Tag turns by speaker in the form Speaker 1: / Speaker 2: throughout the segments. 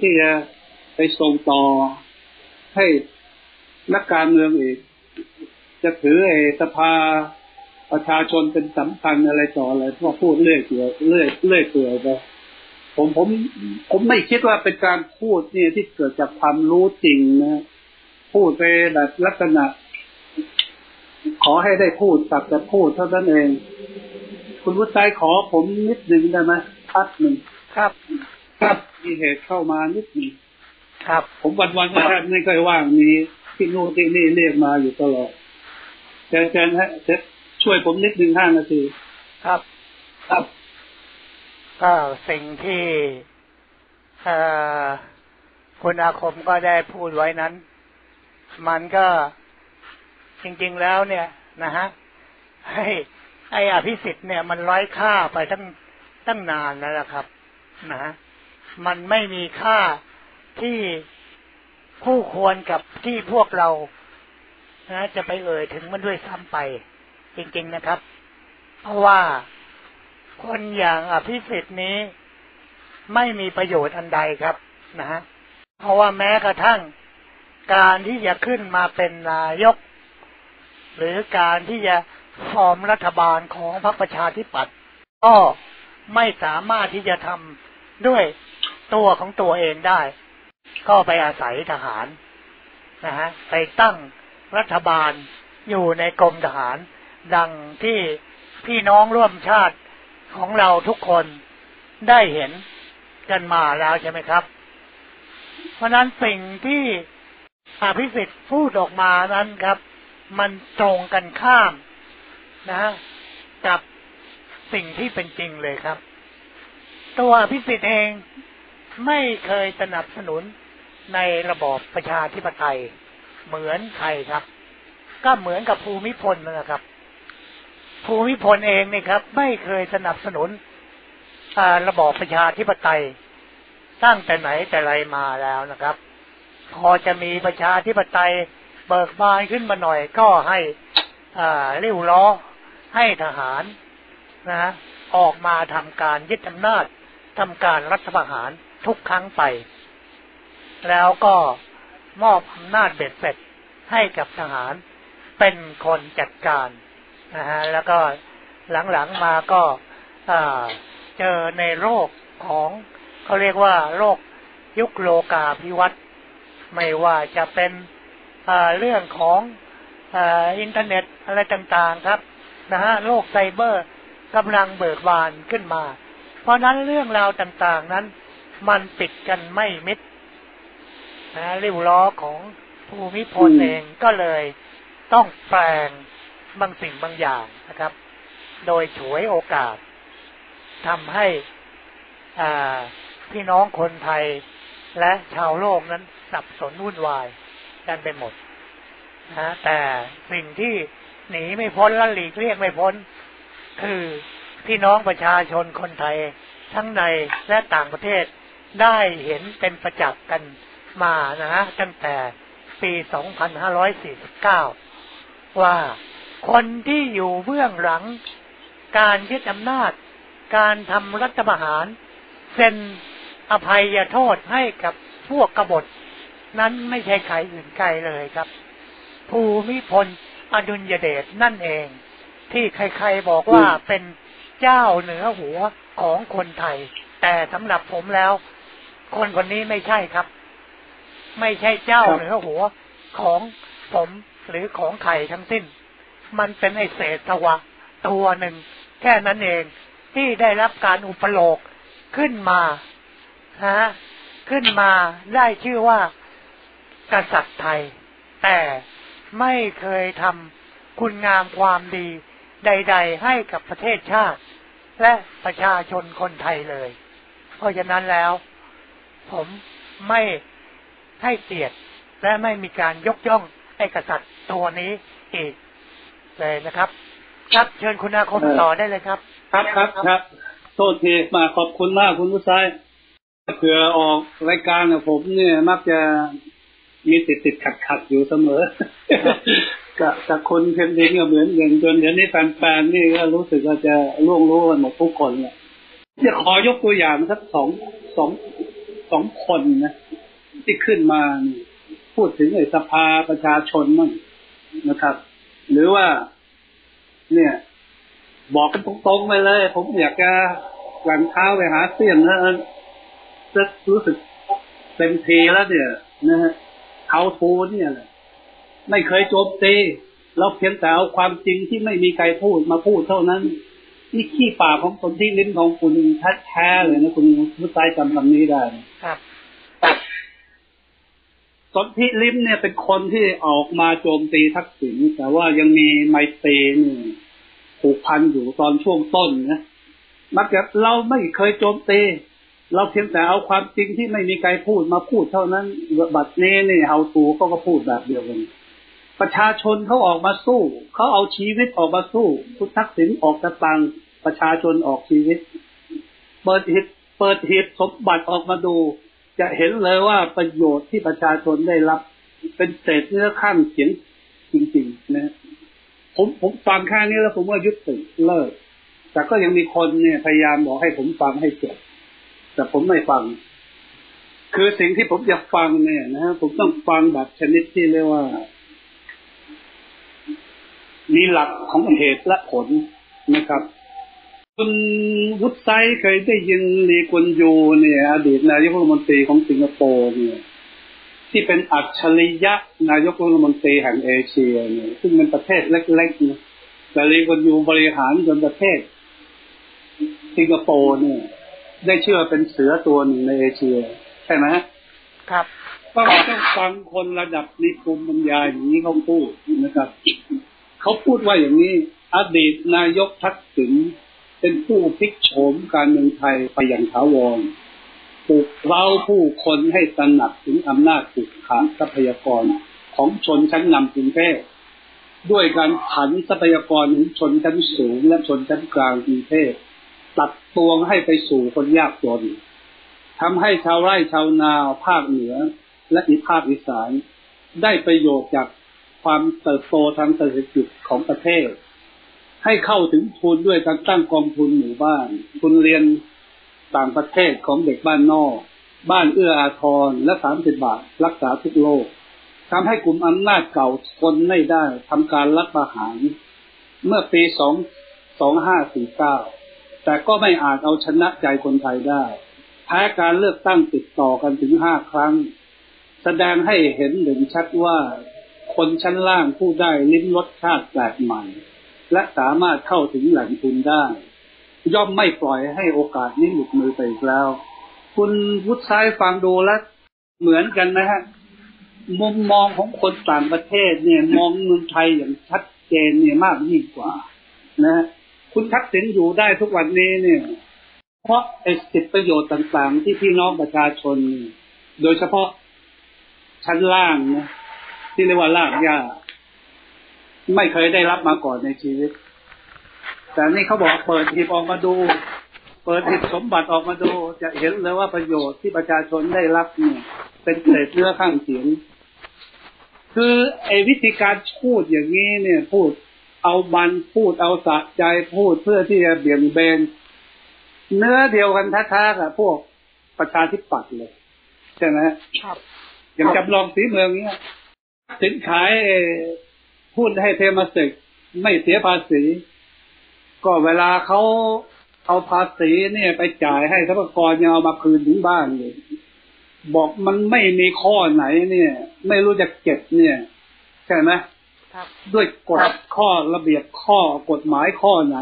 Speaker 1: ที่จะไปส่งต่อให้นักการเมืองอีก จะถือไอ้สภาประชาชนเป็นสำคัญอะไรต่ออะไรพวกพูดเรื่อยเปื่อยเรื่อยเรื่อยเปื่อยไปผมผม ผมไม่คิดว่าเป็นการพูดเนี่ยที่เกิดจากความรู้จริงนะพูดไปแบบลักษณะ ขอให้ได้พูดสักแต่พูดเท่านั้นเอง คุณวุฒิขอผมนิดหนึ่งได้ไหมพักหนึ่ง
Speaker 2: ครับ
Speaker 1: ครับมีเหตุเข้ามานิดหนึ่ง
Speaker 2: ครับ
Speaker 1: ผมวันวันๆก็แทบไม่เคยว่างมีที่นู่นที่นี่เรียกมาอยู่ตลอดแจนแจนฮะเซ็ตช่วยผมนิดหนึ่งห้านาที
Speaker 2: ครับ
Speaker 1: ครับ
Speaker 2: ก็สิ่งที่เอ่อคุณอาคมก็ได้พูดไว้นั้น มันก็จริง ๆแล้วเนี่ยนะฮะให้ไอ้อภิสิทธิ์เนี่ย มันร้อยค่าไปตั้งตั้งนานแล้วล่ะครับ นะฮะ มันไม่มีค่าที่คู่ควรกับที่พวกเรานะจะไปเอ่ยถึงมันด้วยซ้ำไป จริงๆนะครับ เพราะว่าคนอย่างอภิสิทธิ์นี้ไม่มีประโยชน์อันใดครับนะฮะเพราะว่าแม้กระทั่งการที่จะขึ้นมาเป็นนายก หรือการที่จะฟอร์มรัฐบาลของพรรคประชาธิปัตย์ก็ไม่สามารถที่จะทำด้วย ตัวของตัวเองได้ ก็ไปอาศัยทหารนะฮะไปตั้งรัฐบาลอยู่ในกรมทหาร ดังที่พี่น้องร่วมชาติของเราทุกคนได้เห็นกันมาแล้วใช่ไหมครับ เพราะนั้นสิ่งที่อภิสิทธิ์พูดออกมานั้นครับ มันตรงกันข้ามนะกับสิ่งที่เป็นจริงเลยครับ ตัวอภิสิทธิ์เอง ไม่เคยสนับสนุนในระบอบประชาธิปไตย เหมือนใครครับ ก็เหมือนกับภูมิพลนะครับ ภูมิพลเองเนี่ยครับ ไม่เคยสนับสนุนระบอบประชาธิปไตย ตั้งแต่ไหนแต่ไรมาแล้วนะครับ พอจะมีประชาธิปไตยเบิกบานขึ้นมาหน่อย ก็ให้เรียวล้อให้ทหารนะออกมาทำการยึดอำนาจทำการรัฐประหาร ทุกครั้งไป แล้วก็มอบอำนาจเบ็ดเสร็จให้กับทหารเป็นคนจัดการนะฮะแล้วก็หลังๆมาก็เจอในโรคของเขาเรียกว่าโรคยุคโลกาภิวัตน์ไม่ว่าจะเป็นเรื่องของอินเทอร์เน็ตอะไรต่างๆครับนะฮะโลกไซเบอร์กำลังเบิกบานขึ้นมา เพราะนั้นเรื่องราวต่างๆนั้น มันปิดกันไม่มิดนะริ้วล้อของภูมิพลเองก็เลยต้องแปลงบางสิ่งบางอย่างนะครับ โดยฉวยโอกาสทำให้พี่น้องคนไทยและชาวโลกนั้นสับสนวุ่นวายกันไปหมดนะแต่สิ่งที่หนีไม่พ้นและหลีกเลี่ยงไม่พ้น คือพี่น้องประชาชนคนไทยทั้งในและต่างประเทศ ได้เห็นเป็นประจักษ์กันมานะฮะตั้งแต่ปี 2549 ว่าคนที่อยู่เบื้องหลัง การยึดอำนาจ การทำรัฐประหารเซ็นอภัยโทษให้กับพวกกบฏ นั้นไม่ใช่ใครอื่นไกลเลยครับ ภูมิพลอดุลยเดชนั่นเอง ที่ใครๆบอกว่าเป็นเจ้าเหนือหัวของคนไทย แต่สำหรับผมแล้ว คนคนนี้ไม่ใช่ครับ ไม่ใช่เจ้าเหนือหัวของผมหรือของใครทั้งสิ้น มันเป็นไอเศษสวะตัวหนึ่ง แค่นั้นเองที่ได้รับการอุปโลกขึ้นมาฮะขึ้นมาได้ชื่อว่ากษัตริย์ไทย แต่ไม่เคยทำคุณงามความดี ใด ๆ ให้กับประเทศชาติ และประชาชนคนไทยเลย เพราะฉะนั้นแล้ว ผมไม่ให้เกียรติและไม่มีการยกย่องไอ้กษัตริย์ตัวนี้อีกเลยนะครับ ครับเชิญคุณอาคมต่อได้เลยครับ
Speaker 1: ครับครับครับโทษทีมาขอบคุณมากคุณผู้ชายเผื่อออกรายการกับผมเนี่ยมักจะมีติดติดขัดขัดอยู่เสมอกับกับคนเพนดินก็เหมือนอย่างจนเดี๋ยวนี้แฟนๆนี่ก็รู้สึกว่าจะร่วงรู้กันหมดทุกคนเนี่ยจะขอยกตัวอย่างสักสองสอง สองคนนะที่ขึ้นมาพูดถึงไอ้สภาประชาชนมั่งนะครับ หรือว่า เนี่ย บอกกันตรงๆไปเลย ผมอยากจะหลังเท้าไปหาเสี้ยนแล้วจะรู้สึกเต็มทีแล้วเนี่ย นะฮะเขาทูเนี่ยแหละไม่เคยโจมตีเราเพียงแต่เอาความจริงที่ไม่มีใครพูดมาพูดเท่านั้น นี่ขี้ปากของคนที่ลิ้นของคุณแท้ๆเลยนะคุณผู้ชายจำคำนี้ได้
Speaker 2: ครับ
Speaker 1: สนธิลิ้มเนี่ยเป็นคนที่ออกมาโจมตีทักษิณแต่ว่ายังมีไมตรีนี่ผูกพันอยู่ตอนช่วงต้นนะมักจะเราไม่เคยโจมตีเราเพียงแต่เอาความจริงที่ไม่มีใครพูดมาพูดเท่านั้นบัดนี้นี่เฮาตูก็ก็พูดแบบเดียวกัน ประชาชนเขาออกมาสู้ เขาเอาชีวิตออกมาสู้ คุณทักษิณออกกระตังประชาชนออกชีวิต เปิดหิตเปิดหิตสมบัติออกมาดู จะเห็นเลยว่าประโยชน์ที่ประชาชนได้รับ เป็นเศษเนื้อข้างเสียงจริง ๆ นะ ผมผมฟังแค่นี้แล้วผมว่ายุติเลิก แต่ก็ยังมีคนเนี่ยพยายามบอกให้ผมฟังให้จบแต่ผมไม่ฟัง คือสิ่งที่ผมอยากฟังเนี่ยนะผมต้องฟังแบบชนิดที่เรียกว่า มีหลักของเหตุและผลนะครับ คุณวุฒิไซเคยได้ยินลีกวนยูเนี่ย อดีตนายกรัฐมนตรีของสิงคโปร์เนี่ย ที่เป็นอัจฉริยะนายกรัฐมนตรีแห่งเอเชียเนี่ย ซึ่งเป็นประเทศเล็กๆนะแต่ลีกวนยูบริหารจนประเทศ สิงคโปร์เนี่ย ได้เชื่อเป็นเสือตัวหนึ่งในเอเชีย ใช่ไหม
Speaker 2: ครับ
Speaker 1: ก็ต้องฟังคนระดับนิภูมิปัญญาอย่างนี้เขาพูดนะครับ เขาพูดว่าอย่างนี้ อดีตนายกทักษิณเป็นผู้พลิกโฉมการเมืองไทยไปอย่างถาวรปลุกเร้าผู้คนให้ตระหนักถึงอำนาจผูกขาดทรัพยากรของชนชั้นนำกรุงเทพด้วยการผันทรัพยากรของชนชั้นสูง และชนชั้นกลางกรุงเทพตัดตวงให้ไปสู่คนยากจนทำให้ชาวไร่ชาวนาภาคเหนือและอีภาคอีสานได้ประโยชน์จาก ความเติบโตทางเศรษฐกิจของประเทศ ให้เข้าถึงทุนด้วยการตั้งกองทุนหมู่บ้าน ทุนเรียนต่างประเทศของเด็กบ้านนอก บ้านเอื้ออาทรและสามสิบบาท รักษาทุกโรคทำให้กลุ่มอำนาจเก่าทนไม่ได้ทำการรัฐประหาร เมื่อปีสองสองห้าสี่เก้าแต่ก็ไม่อาจเอาชนะใจคนไทยได้แพ้การเลือกตั้งติดต่อกันถึงห้าครั้ง แสดงให้เห็นเด่นชัดว่า คนชั้นล่างผู้ได้ลิ้มรสชาติแปลกใหม่ และสามารถเข้าถึงแหล่งทุนได้ ย่อมไม่ปล่อยให้โอกาสนี้หลุดมือไปอีกแล้ว คุณวุฒิชัยฟังดูแล้วเหมือนกันนะฮะมุมมองของคนต่างประเทศเนี่ย มองเมืองไทยอย่างชัดเจนเนี่ยมากยิ่งกว่า นะฮะคุณทักษิณอยู่ได้ทุกวันนี้เนี่ย เพราะไอ้สิทธิประโยชน์ต่าง ๆ ที่พี่น้องประชาชน โดยเฉพาะชั้นล่างนะ ที่เรียกว่าลากยาไม่เคยได้รับมาก่อนในชีวิต แต่นี่เขาบอกเปิดหีบออกมาดู เปิดหีบสมบัติออกมาดู จะเห็นเลยว่าประโยชน์ที่ประชาชนได้รับเนี่ย เป็นเศษเนื้อข้างเสียง คือไอ้วิธีการพูดอย่างนี้เนี่ย พูดเอาบันพูดเอาสะใจพูดเพื่อที่จะเบี่ยงเบนเนื้อเดียวกันท้าๆกับพวกประชาธิปัตย์เลย ใช่ไหม
Speaker 2: ครับ
Speaker 1: อย่างจำลองสีเมืองเนี้ย สินขายพูดให้เทมาเสกไม่เสียภาษี ก็เวลาเขาเอาภาษีเนี่ยไปจ่ายให้ทรัพยากรยังเอามาคืนถึงบ้านเลย บอกมันไม่มีข้อไหนเนี่ย ไม่รู้จะเก็บเนี่ยใช่ไหม
Speaker 2: ครับ
Speaker 1: ด้วยกฎข้อระเบียบข้อกฎหมายข้อไหน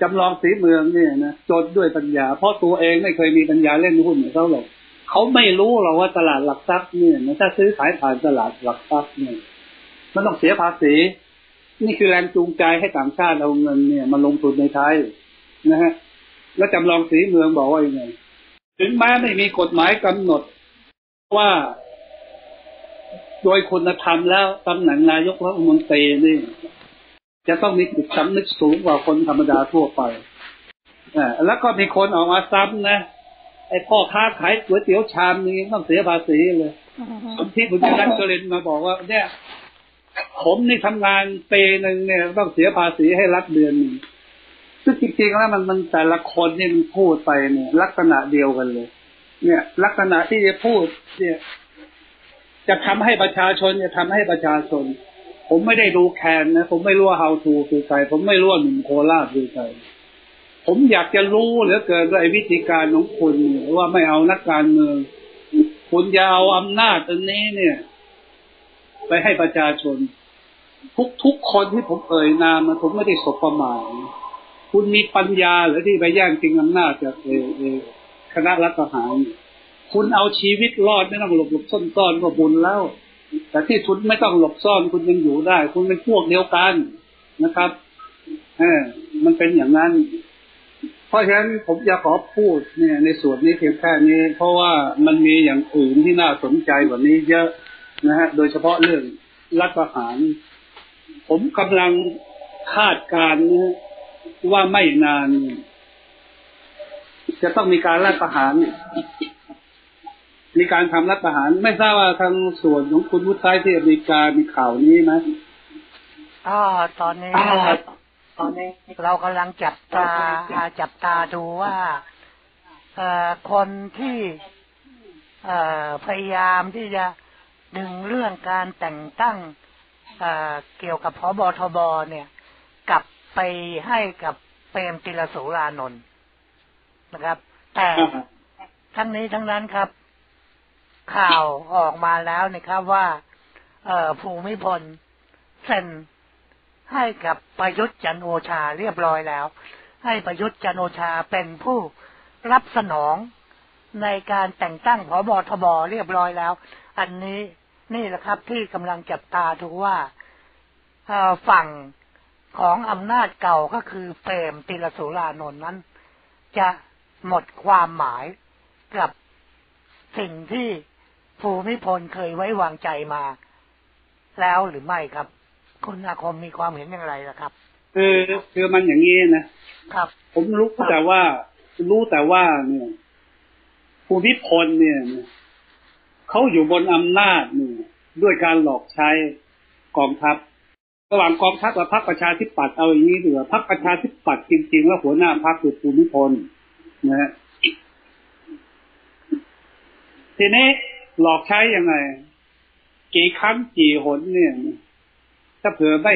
Speaker 1: จำลองสีเมืองเนี่ยนะจดด้วยปัญญา เพราะตัวเองไม่เคยมีปัญญาเล่นหุ้นเหมือนเขาหรอก เขาไม่รู้หรอกว่าตลาดหลักทรัพย์เนี่ยถ้าซื้อขายผ่านตลาดหลักทรัพย์เนี่ย มันต้องเสียภาษี นี่คือแรงจูงใจให้ต่างชาติเอาเงินเนี่ยมาลงทุนในไทยนะฮะแล้วจำลองสีเมืองบอกว่ายังไงถึงแม้ไม่มีกฎหมายกำหนดว่าโดยคุณธรรมแล้วตำแหน่งนายกรัฐมนตรีนี่จะต้องมีจิตสำนึกสูงกว่าคนธรรมดาทั่วไปอ่าแล้วก็มีคนออกมาซ้ำนะ ไอ้พ่อค้าขายก๋วยเตี๋ยวชามนี้ต้องเสียภาษีเลยคนที่คุณรัตน์กลินมาบอกว่า เนี่ย ผมนี่ทำงานปีหนึ่งเนี่ย ต้องเสียภาษีให้รัฐเดือนหนึ่งซึ่งจริงๆแล้วมันมันแต่ละคนนี่มันพูดไปเนี่ย ลักษณะเดียวกันเลย เนี่ย ลักษณะที่จะพูด เนี่ย จะทำให้ประชาชนจะทำให้ประชาชน ผมไม่ได้ดูแคนนะผมไม่รู้ว่า how to คือใครผมไม่รู้ว่าหนุ่มโคราชคือใคร ผมอยากจะรู้เหลือเกินว่าไอ้วิธีการของคุณเนี่ยว่าไม่เอานักการเมืองคุณจะเอาอำนาจอันนี้เนี่ย ไปให้ประชาชน ทุกทุกคนที่ผมเอ่ยนามนะผมไม่ได้สบประมาทคุณมีปัญญาหรือที่ไปแย่งจริงอำนาจจากเอเอคณะรัฐประหารคุณเอาชีวิตรอดไม่ต้องหลบหลบซ่อนซ่อนก็บุญแล้ว แต่ที่คุณไม่ต้องหลบซ่อนคุณยังอยู่ได้ คุณเป็นพวกเดียวกันนะครับเออมันเป็นอย่างนั้น เพราะฉะนั้นผมจะขอพูดเนี่ยในส่วนนี้เพียงแค่นี้ เพราะว่ามันมีอย่างอื่นที่น่าสนใจกว่านี้เยอะนะฮะ โดยเฉพาะเรื่องรัฐประหาร ผมกำลังคาดการณ์นะว่าไม่นาน จะต้องมีการรัฐประหาร มีการทำรัฐประหาร ไม่ทราบว่าทางส่วนของคุณวุฒิที่อเมริกามีข่าวนี้ไหม
Speaker 2: อ๋อตอนนี้ตอนนี้ เรากำลังจับตาจับตาดูว่าอคนที่เอพยายามที่จะดึงเรื่องการแต่งตั้งเอเกี่ยวกับพบทบเนี่ย กลับไปให้กับเปรมติลสุรานนท์นะครับ แต่ทั้งนี้ทั้งนั้นครับ ข่าวออกมาแล้วนะครับว่าเอภูมิพลเซ็น ให้กับประยุทธ์จันโอชาเรียบร้อยแล้ว ให้ประยุทธ์จันโอชาเป็นผู้รับสนองในการแต่งตั้งพบทบเรียบร้อยแล้ว อันนี้นี่แหละครับที่กำลังจับตาดูว่าฝั่งของอำนาจเก่าก็คือเปรมติลสุรานนท์นั้น จะหมดความหมายกับสิ่งที่ภูมิพลเคยไว้วางใจมา แล้วหรือไม่ครับ คุณอาคมมีความเห็นอย่างไรล่ะครับ
Speaker 1: คือคือมันอย่างนี้นะ
Speaker 2: ครับ
Speaker 1: ผมรู้แต่ว่า รู้แต่ว่าเนี่ยภูมิพลเนี่ยเขาอยู่บนอำนาจเนี่ยด้วยการหลอกใช้กองทัพ ระหว่างกองทัพกับพรรคประชาธิปัตย์เอาอย่างนี้ดีกว่าพรรคประชาธิปัตย์จริงๆ แล้วหัวหน้าพรรคคือภูมิพลนะฮะทีนี้หลอกใช้ยังไง กี่ครั้งกี่หนเนี่ย ถ้าเผื่อไม่